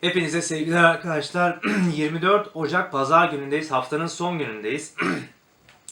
Hepinize sevgiler arkadaşlar. 24 Ocak Pazar günündeyiz. Haftanın son günündeyiz.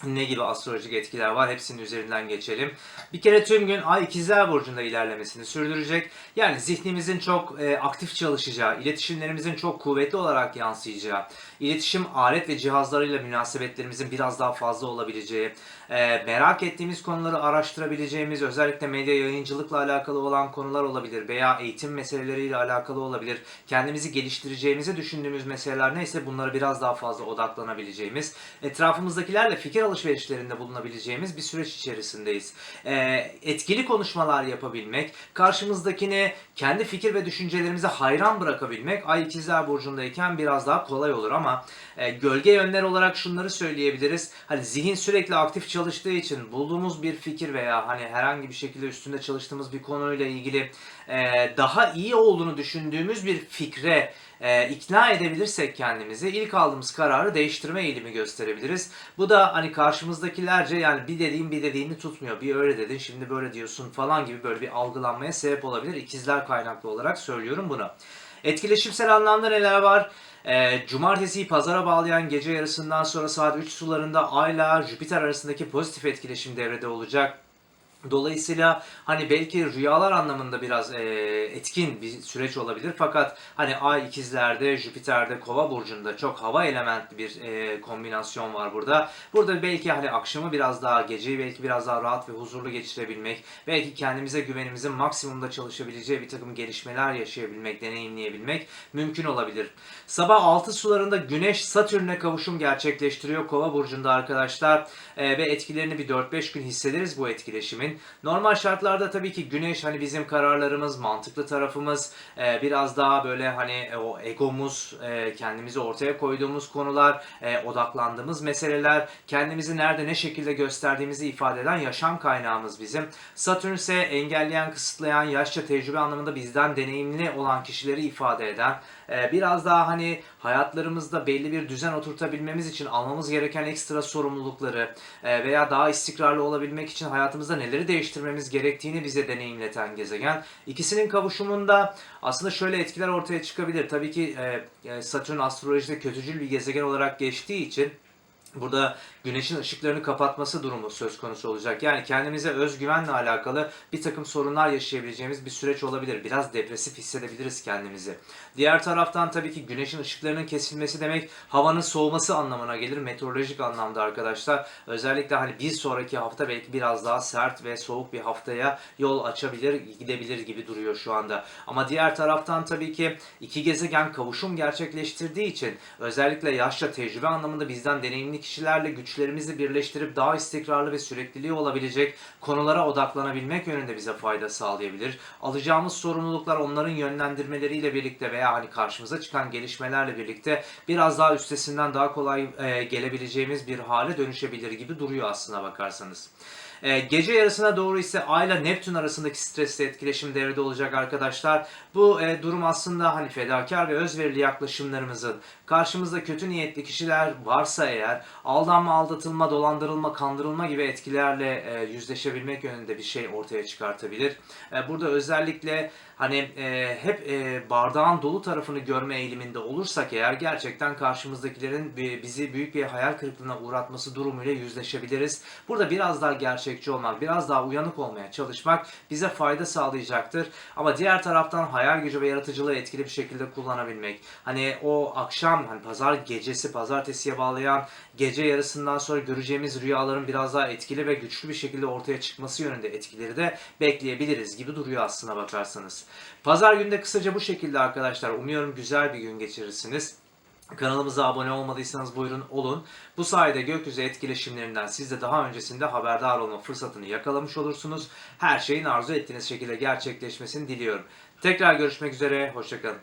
ne gibi astrolojik etkiler var hepsinin üzerinden geçelim. Bir kere tüm gün Ay ikizler burcunda ilerlemesini sürdürecek. Yani zihnimizin çok e, aktif çalışacağı, iletişimlerimizin çok kuvvetli olarak yansıyacağı, iletişim alet ve cihazlarıyla münasebetlerimizin biraz daha fazla olabileceği, e, merak ettiğimiz konuları araştırabileceğimiz, özellikle medya yayıncılıkla alakalı olan konular olabilir veya eğitim meseleleriyle alakalı olabilir. Kendimizi geliştireceğimizi düşündüğümüz meseleler neyse bunlara biraz daha fazla odaklanabileceğimiz, etrafımızdakilerle fikir alışverişlerinde bulunabileceğimiz bir süreç içerisindeyiz. Ee, etkili konuşmalar yapabilmek, karşımızdakini kendi fikir ve düşüncelerimize hayran bırakabilmek Ay ikizler burcundayken biraz daha kolay olur ama e, gölge yönler olarak şunları söyleyebiliriz. Hani zihin sürekli aktif çalıştığı için bulduğumuz bir fikir veya hani herhangi bir şekilde üstünde çalıştığımız bir konuyla ilgili e, daha iyi olduğunu düşündüğümüz bir fikre e, ikna edebilirsek kendimizi ilk aldığımız kararı değiştirme eğilimi gösterebiliriz. Bu da hani karşımızdakilerce yani bir dediğin bir dediğini tutmuyor. Bir öyle dedin şimdi böyle diyorsun falan gibi böyle bir algılanmaya sebep olabilir. İkizler kaynaklı olarak söylüyorum bunu. Etkileşimsel anlamda neler var? E, cumartesiyi pazara bağlayan gece yarısından sonra saat 3 sularında Ayla Jüpiter arasındaki pozitif etkileşim devrede olacak. Dolayısıyla hani belki rüyalar anlamında biraz e, etkin bir süreç olabilir fakat hani Ay ikizlerde, Jüpiter'de, Kova burcunda çok hava elementli bir e, kombinasyon var burada. Burada belki hani akşamı biraz daha, geceyi belki biraz daha rahat ve huzurlu geçirebilmek, belki kendimize güvenimizin maksimumda çalışabileceği bir takım gelişmeler yaşayabilmek, deneyimleyebilmek mümkün olabilir. Sabah 6 sularında Güneş Satürn'e kavuşum gerçekleştiriyor Kova burcunda arkadaşlar E, ve etkilerini bir 4-5 gün hissederiz bu etkileşimin. Normal şartlarda tabii ki güneş hani bizim kararlarımız, mantıklı tarafımız, e, biraz daha böyle hani e, o egomuz, e, kendimizi ortaya koyduğumuz konular, e, odaklandığımız meseleler, kendimizi nerede ne şekilde gösterdiğimizi ifade eden yaşam kaynağımız bizim. Satürn ise engelleyen, kısıtlayan, yaşça tecrübe anlamında bizden deneyimli olan kişileri ifade eden, e, biraz daha hani hayatlarımızda belli bir düzen oturtabilmemiz için almamız gereken ekstra sorumlulukları e, veya daha istikrarlı olabilmek için hayatımızda neleri değiştirmemiz gerektiğini bize deneyimleten gezegen. İkisinin kavuşumunda aslında şöyle etkiler ortaya çıkabilir. Tabii ki e, e, Satürn astrolojide kötücül bir gezegen olarak geçtiği için Burada güneşin ışıklarını kapatması durumu söz konusu olacak. Yani kendimize özgüvenle alakalı bir takım sorunlar yaşayabileceğimiz bir süreç olabilir. Biraz depresif hissedebiliriz kendimizi. Diğer taraftan tabii ki güneşin ışıklarının kesilmesi demek havanın soğuması anlamına gelir. Meteorolojik anlamda arkadaşlar. Özellikle hani bir sonraki hafta belki biraz daha sert ve soğuk bir haftaya yol açabilir, gidebilir gibi duruyor şu anda. Ama diğer taraftan tabii ki iki gezegen kavuşum gerçekleştirdiği için özellikle yaşça tecrübe anlamında bizden deneyimli kişilerle güçlerimizi birleştirip daha istikrarlı ve sürekliliği olabilecek konulara odaklanabilmek yönünde bize fayda sağlayabilir. Alacağımız sorumluluklar onların yönlendirmeleriyle birlikte veya hani karşımıza çıkan gelişmelerle birlikte biraz daha üstesinden daha kolay e, gelebileceğimiz bir hale dönüşebilir gibi duruyor aslına bakarsanız. E, gece yarısına doğru ise Ay ile Neptün arasındaki stresli etkileşim devrede olacak arkadaşlar. Bu e, durum aslında hani fedakar ve özverili yaklaşımlarımızın karşımızda kötü niyetli kişiler varsa eğer aldanma, aldatılma, dolandırılma, kandırılma gibi etkilerle e, yüzleşebilmek yönünde bir şey ortaya çıkartabilir. E, burada özellikle hani e, hep e, bardağın dolu tarafını görme eğiliminde olursak eğer gerçekten karşımızdakilerin bi- bizi büyük bir hayal kırıklığına uğratması durumuyla yüzleşebiliriz. Burada biraz daha gerçekçi olmak, biraz daha uyanık olmaya çalışmak bize fayda sağlayacaktır. Ama diğer taraftan hayal gücü ve yaratıcılığı etkili bir şekilde kullanabilmek. Hani o akşam hani pazar gecesi pazartesiye bağlayan gece yarısından sonra göreceğimiz rüyaların biraz daha etkili ve güçlü bir şekilde ortaya çıkması yönünde etkileri de bekleyebiliriz gibi duruyor aslına bakarsanız. Pazar günde kısaca bu şekilde arkadaşlar. Umuyorum güzel bir gün geçirirsiniz. Kanalımıza abone olmadıysanız buyurun olun. Bu sayede gökyüzü etkileşimlerinden siz de daha öncesinde haberdar olma fırsatını yakalamış olursunuz. Her şeyin arzu ettiğiniz şekilde gerçekleşmesini diliyorum. Tekrar görüşmek üzere, hoşçakalın.